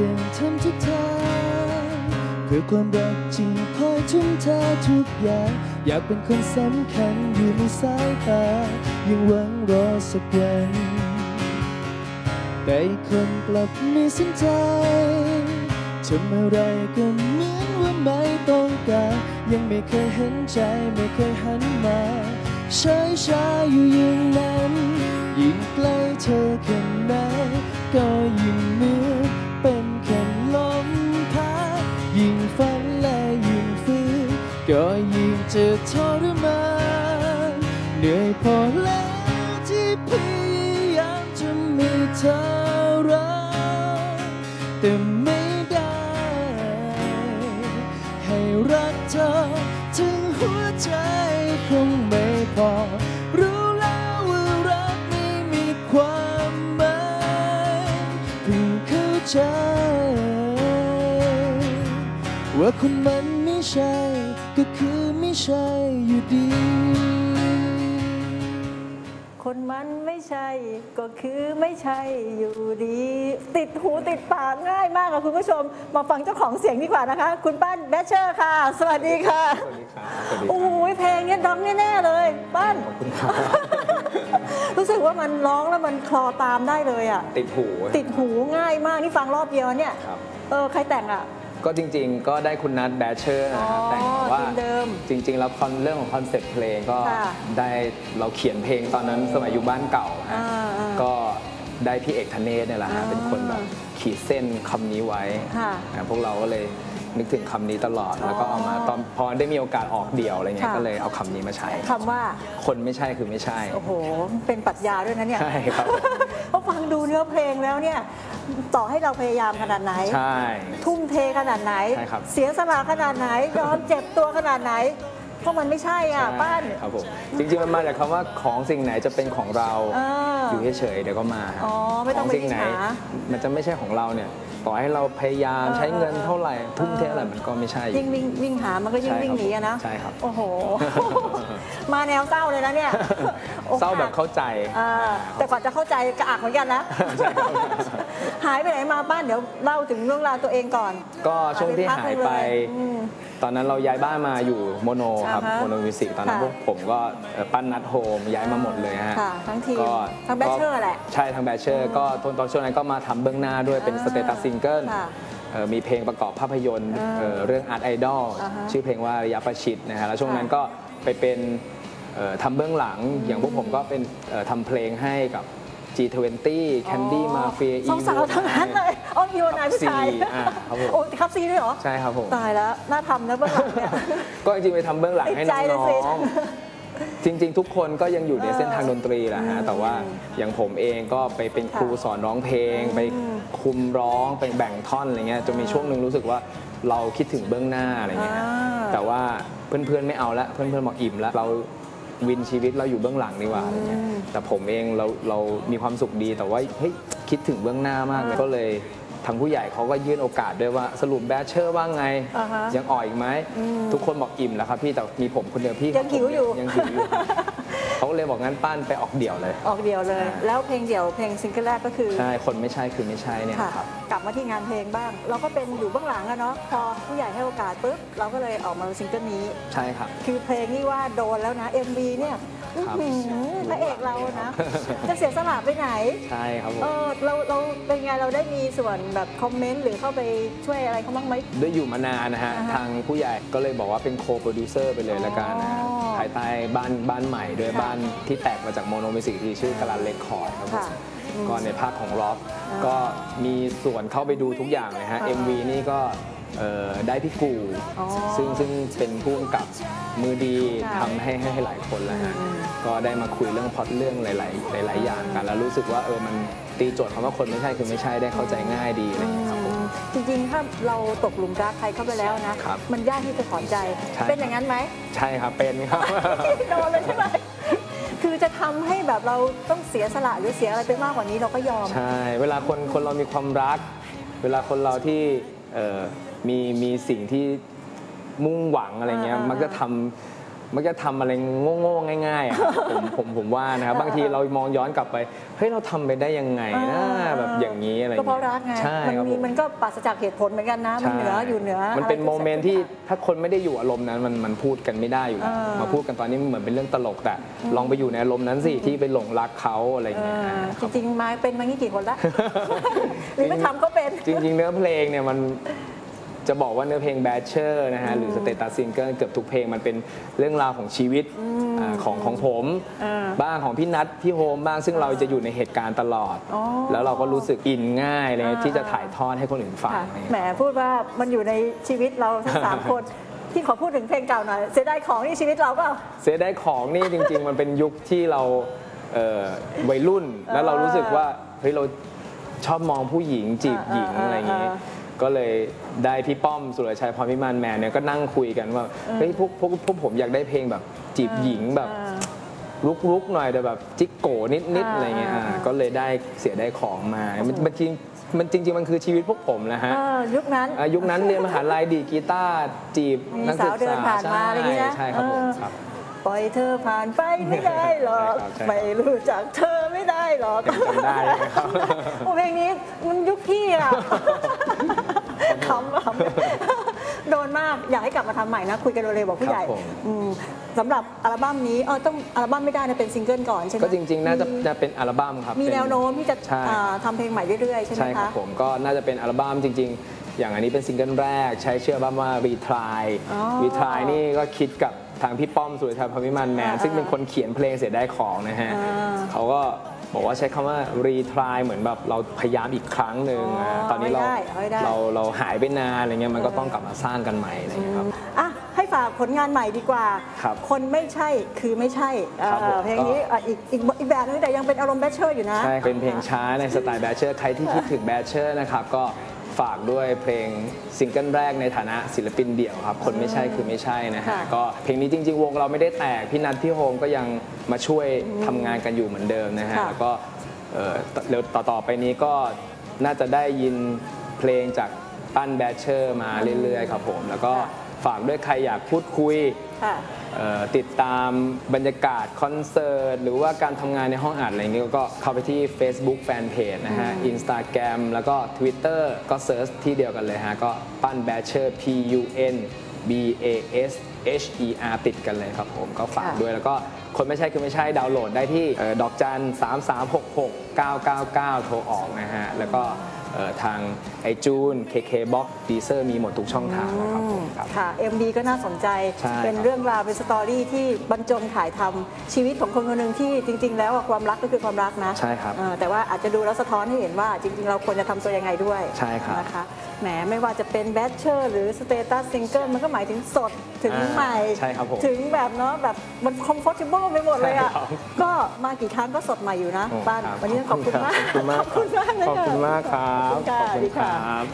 ยงทำทุกทางเพื่อความรักจริงคอยทุ่มเททุกอย่าง อยากเป็นคนสำคัญอยู่ในสายตา ยังหวังรอสักวันแต่คนกลับไม่สนใจทำอะไรก็เหมือนว่าไม่ต้องการ ยังไม่เคยเห็นใจไม่เคยหันมาใช้ชาอยู่อย่างนั้น ยิ่งใกล้เธอแค่ไหนก็ยิ่งเหมือน ยิ่งฝันและยิ่งฝืนก็ยิ่งจะทรมานเหนื่อยพอแล้วที่พยายามจะมีเธอรักแต่ไม่ได้ ให้รักเธอถึงหัวใจคงไม่พอรู้แล้วว่ารักไม่มีความหมายเพิ่งเข้าใจ ว่าคนมันไม่ใช่ ก็คือไม่ใช่อยู่ดี คนมันไม่ใช่ ก็คือไม่ใช่อยู่ดี ติดหูติดปากง่ายมากค่ะคุณผู้ชม มาฟังเจ้าของเสียงดีกว่านะคะ คุณป้านแบชเชอร์ค่ะ สวัสดีค่ะสวัสดีครับสวัสดีโอ้โหเพลงเนี้ยดังแน่ๆเลยป้าน ขอบคุณครับ รู้สึกว่ามันร้องแล้วมันคลอตามได้เลยอะ ติดหูติดหูง่ายมากนี่ฟังรอบเดียวเนี่ย ครับ เออใครแต่งอะ ก็จริงๆ ก็ได้คุณนัทแบชเชอร์นะฮะอ๋อแต่งว่าทีมเดิมจริง ๆ แล้วคอนเรื่องของคอนเซ็ปต์เพลงก็ค่ะได้เราเขียนเพลงตอนนั้นสมัยอยู่บ้านเก่าฮะอ่าอ่าก็ได้พี่เอกธเนศเนี่ยแหละฮะอ่าเป็นคนแบบขีดเส้นคำนี้ไว้ค่ะนะพวกเราก็เลยนึกถึงคำนี้ตลอดแล้วก็เอามาอ๋อตอนพอได้มีโอกาสออกเดี่ยวอะไรเงี้ยค่ะก็เลยเอาคำนี้มาใช้คำว่าคนไม่ใช่คือไม่ใช่ โอ้โห เป็นปรัชญาด้วยนะเนี่ย ใช่ครับเพราะฟังดูเนื้อเพลงแล้วเนี่ย ต่อให้เราพยายามขนาดไหน ใช่ ทุ่มเทขนาดไหน ใช่ครับ เสียสละขนาดไหนยอมเจ็บตัวขนาดไหนก็มันไม่ใช่อะป้าน ครับผมจริงๆมันมาจากคำว่าของสิ่งไหนจะเป็นของเราเอออยู่เฉยๆเดี๋ยวก็มาอ๋อไม่ต้องขไปสิ่งไหน อิจฉามันจะไม่ใช่ของเราเนี่ย ต่อให้เราพยายามเออ ใช้เงินเออเท่าไหร่ทุ่มเทเอออะไรมันก็ไม่ใช่อยู่ยิ่งวิ่งวิ่งหามันก็ยิ่งใช่ครับวิ่งหนีอะนะใช่ครับ โอ้โห มาแนวเศร้าเลยนะเนี่ยอกเศร้าแบบเข้าใจอ่าแต่ก่อนจะเข้าใจกระอักเหมือนกันนะใช่ครับหายไปไหนมาบ้านเดี๋ยวเล่าถึงเรื่องราวตัวเองก่อน ก็ช่วงที่หายไป อืม ตอนนั้นเราย้ายบ้านมาอยู่โมโนครับอ่าฮะโมโนมิวสิกตอนนั้นค่ะ พวกผมก็เอ่อปั้นนัดโฮมย้ายมาหมดเลยฮะค่ะ ทั้งทีม ก็ทั้ง Bachelor แหละ ใช่ทั้งแบชเชอร์ ก็ตอนตอนช่วงนั้นก็มาทำเบื้องหน้าด้วยเป็นอ่าสเตตัสซิงเกิลค่ะเอ่อ มีเพลงประกอบภาพยนตร์อ่าเอ่อเรื่องอาร์ตไอดอลอ่าฮะชื่อเพลงว่าระยะประชิดนะฮะแล้วช่วงนั้นค่ะก็ไปเป็นเอ่อทำเบื้องหลังอย่างพวกผมก็เป็นเอ่อทำเพลงให้กับ G20 Candy Mafia สองสาวทั้งนั้นเลยอ๋อมีวันนายผู้ชายอ่าครับผมโอ้ครับซีด้วยเหรอ ใช่ครับผม ตายแล้ว น่าทำนะเบื้องหลังเนี่ยก็จริงๆไปทำเบื้องหลังให้ติดใจน้เลยสิองๆ จริง ๆ ทุกคนก็ยังอยู่ในเส้นทางดนตรีแหละฮะแต่ว่าอย่างผมเองก็ไปเป็นครูค่ะสอนร้องเพลง ไปคุมร้องไปแบ่งท่อนอะไรเงี้ยจนมีช่วงหนึ่งรู้สึกว่าเราคิดถึงเบื้องหน้าอะไรเงี้ยฮะอ่าแต่ว่าเพื่อนๆไม่เอาละเพื่อนๆบอกอิ่มแล้วเราวินชีวิตเราอยู่เบื้องหลังดีกว่าอะไรเงี้ยแต่ผมเองเราเรามีความสุขดีแต่ว่าเฮ้ยคิดถึงเบื้องหน้ามากเลยก็เลย ทางผู้ใหญ่เขาก็ยื่นโอกาสด้วยว่าสรุปแบชเชอร์ว่าไง อ่าฮะยังอ่อยอีกไหมทุกคนบอกอิ่มแล้วครับพี่แต่มีผมคนเดียวพี่ยังหิวอยู่ ยังหิวอยู่ เขาก็เลยบอกงั้นป้านไปออกเดี่ยวเลย ออกเดียวเลยแล้วเพลงเดี่ยวเพลงซิงเกิลแรกก็คือ ใช่คนไม่ใช่คือไม่ใช่เนี่ยค่ะครับ กลับมาที่งานเพลงบ้าง เราก็เป็นอยู่เบื้องหลังอะเนาะ พอผู้ใหญ่ให้โอกาสปุ๊บ เราก็เลยออกมาซิงเกิลนี้ ใช่ครับ คือเพลงนี่ว่าโดนแล้วนะ MV เนี่ยอื้อ ครับหือพระเอกเรานะ จะเสียสละไปไหน ใช่ครับผม เออเราเราเป็นไงเราได้มีส่วนแบบคอมเมนต์หรือเข้าไปช่วยอะไรเขาบ้างไหมด้วยอยู่มานานนะฮะ อ่าฮะทางผู้ใหญ่ก็เลยบอกว่าเป็นโคโปรดิวเซอร์ไปเลยละกันนะฮะอ๋อภายใต้บ้านบ้านใหม่ด้วยค่ะบ้านที่แตกมาจากโมโนมิสิกที่ชื่อกาลาเลคคอร์ดครับผมค่ะอืมก็ในภาคของร็อกอ่าก็มีส่วนเข้าไปดูทุกอย่างเลยฮะ อ่า MV นี่ก็ เอ่อได้พี่กูอ๋อซึ่งซึ่งเป็นผู้กำกับมือดีค่ะทำให้ให้ให้หลายคนแล้วฮะอืม ก็ได้มาคุยเรื่องพล็อตเรื่องหลาย ๆ หลาย ๆ อย่างกัน แล้วรู้สึกว่าเออมันตีโจทย์คำว่าคนไม่ใช่คือไม่ใช่ได้เข้าใจง่ายดีอะไรอย่างเงี้ยครับผม จริงๆ ถ้าเราตกหลุมรักใครเข้าไปแล้วนะ ครับมันยากที่จะถอนใจ ใช่ เป็นอย่างนั้นไหม ใช่ครับเป็นครับ โดนเลยใช่ไหม คือจะทำให้แบบเราต้องเสียสละหรือเสียอะไรไปมากกว่านี้เราก็ยอม ใช่ เวลาคนคนเรามีความรัก เวลาคนเราที่เอ่อ มีมีสิ่งที่มุ่งหวังอะไรเงี้ยอ่าๆมักจะทำมักจะทำอะไรโง่ๆง่ายๆอะครับผมผมผมว่านะครับบางทีเรามองย้อนกลับไปเฮ้ยเราทำไปได้ยังไงนะอ่าแบบอย่างนี้อะไรก็เพราะรักไงใช่มันครับมีผมมันก็ปราศจากเหตุผลเหมือนกันนะ มันเหนืออยู่เหนือมันเป็นอะไรโมเมนต์ที่ถ้าคนไม่ได้อยู่อารมณ์นั้นมันมันพูดกันไม่ได้อยู่แล้วอ่ามมาพูดกันตอนนี้มันเหมือนเป็นเรื่องตลกแต่ลองไปอยู่ในอารมณ์นั้นสิที่ไปหลงรักเขาอะไรอย่างเอเงี้ยอจริงๆมาเป็นมางี้กี่คนละ หรือไม่ทำก็เป็น จริง ๆ เนื้อเพลงเนี่ยมัน จะบอกว่าเนื้อเพลง b a t c h e r นะฮะหรือสเตตัสซิงเกิลเกือบทุกเพลงมันเป็นเรื่องราวของชีวิตาของของผม อ่า บ้างของพี่นัทพี่โฮมบ้างซึ่งเราจะอยู่ในเหตุการณ์ตลอด อ๋อ แล้วเราก็รู้สึกอินง่ายเลยอ่าที่จะถ่ายทอดให้คนอื่นฟังค่ะอะไรแหมเงี้ยพูดว่ามันอยู่ในชีวิตเราทั้งสาม คนที่ขอพูดถึงเพลงเก่าหน่อยเสียดายของนี่ชีวิตเราเปล่าเสียได้ของนี่จริง ๆ มันเป็นยุคที่เราเอ่อวัยรุ่น แล้วเรารู้สึกว่าเฮ้ยเราชอบมองผู้หญิงจีบหญิงอ่าอะไรอย่างงี้อ่า ก็เลยได้พี่ป้อมสุรชัยพรพิมานแมนเนี่ยก็นั่งคุยกันว่าเฮ้ยพวกพวกพวกผมอยากได้เพลงแบบจีบหญิงแบบอ่าลุกๆหน่อยแต่แบบจิกโกนิดๆอ่าอะไรเงี้ยอ่าอ่าก็เลยได้เสียได้ของมามันมันจริงมันจริงๆ มันคือชีวิตพวกผมนะฮะเออยุคนั้นอ่ายุคนั้นเรียนมหาลัยดีดกีตาร์จีบมีนักศึสาวกเดินษาผ่านมาอะไรอย่างงี้นะใช่ครับผมเออครับปล่อยเธอผ่านไปไม่ได้หรอกใช่ครับใช่ครับไม่รู้จักเธอไม่ได้หรอกยังจำได้ไหมครับโอ้เพลงนี้มันยุคพี่อะ ขำขำโดนมากอยากให้กลับมาทำใหม่นะ คุยกันเร็วๆบอกผู้ใหญ่ครับผมอืมสำหรับอัลบั้มนี้เออต้องอัลบั้มไม่ได้นะเป็นซิงเกิลก่อนใช่ไหมก็จริงๆ น่าจะจะเป็นอัลบั้มครับ มีเป็แนวโน้มที่จะใช่อ่าทำเพลงใหม่เรื่อยๆ ใช่ไหมใช่ครับคะผมก็น่าจะเป็นอัลบั้มจริง ๆ อย่างอันนี้เป็นซิงเกิลแรก ใช้ชื่ออัลบั้มว่า Retry อ๋อ Retry นี่ก็คิดกับทางพี่ป้อมสุรชัยพรหมิมันแมนอ่าซึ่งเป็นคนเขียนเพลงเสียได้ของนะฮะอ่าเขาก็ บอกว่าใช้คำว่า retry เหมือนแบบเราพยายามอีกครั้งหนึ่งอ๋ออ่าตอนนี้เราเอาให้ได้เอาให้ได้ เราเราหายไปนานอะไรเงี้ยมันก็ต้องกลับมาสร้างกันใหม่อะไรเงี้ยครับ อะให้ฝากผลงานใหม่ดีกว่า ครับคนไม่ใช่คือไม่ใช่ครับผมเอ่อเพลงนี้อะอีกอีกอีกแบบนึงแต่ยังเป็นอารมณ์แบชเชอร์อยู่นะ ใช่ เป็นเพลงช้าในสไตล์แบชเชอร์ ใครที่คิดถึงแบชเชอร์นะครับ ก็ ฝากด้วยเพลงซิงเกิลแรกในฐานะศิลปินเดี่ยวครับ คนไม่ใช่คือไม่ใช่นะฮะ ค่ะ ก็เพลงนี้จริง ๆ วงเราไม่ได้แตก พี่นัทพี่โฮมก็ยังมาช่วยทำงานกันอยู่เหมือนเดิมนะฮะ ค่ะ แล้วก็เอ่อเร็วต่อๆไปนี้ก็น่าจะได้ยินเพลงจากปั้นแบชเชอร์มาเรื่อยๆ ครับผม แล้วก็ ฝากด้วยใครอยากพูดคุยค่ะเอ่อติดตามบรรยากาศคอนเสิร์ต หรือว่าการทำงานในห้องอัดอะไรเงี้ยก็เข้าไปที่ Facebook Fanpage นะฮะ Instagram แล้วก็ Twitter ก็เซิร์ชที่เดียวกันเลยฮะ ก็ปั้น Batcher P U N B A S H E R ติดกันเลยครับผมก็ฝากค่ะด้วยแล้วก็คนไม่ใช่คือไม่ใช่ดาวน์โหลดได้ที่เอ่อดอกจัน 3 3 6 6 9 9 9 โทรออกนะฮะ แล้วก็เอ่อ ทางไอจูน KK Box Deezer มีหมดทุกช่องทางนะครับผมครับ ค่ะ MD ก็น่าสนใจ ใช่เป็นครับ เรื่องราวเป็นสตอรี่ที่บรรจงถ่ายทำชีวิตของคนคนหนึ่งที่จริง ๆ แล้วอะความรักก็คือความรักนะใช่ครับ เออแต่ว่าอาจจะดูแล้วสะท้อนให้เห็นว่าจริง ๆ เราควรจะทำตัวยังไงด้วยใช่ครับ นะคะแหมไม่ว่าจะเป็นแบทเชอร์หรือสเตตัสซิงเกิลมันก็หมายถึงสดถึงอ่าใหม่ ใช่ครับผมถึงแบบเนาะแบบมันคอมฟอร์ทเบิลไปหมดเลยอะ ใช่ครับ ก็มากี่ครั้งก็สดใหม่อยู่นะโอ้ป้านครับวันนี้ต้องขอบคุณมาก ขอบคุณมากขอบคุณมากเลยขอบคุณมากครับ ขอบคุณค่ะ ขอบคุณดีค่ะครับ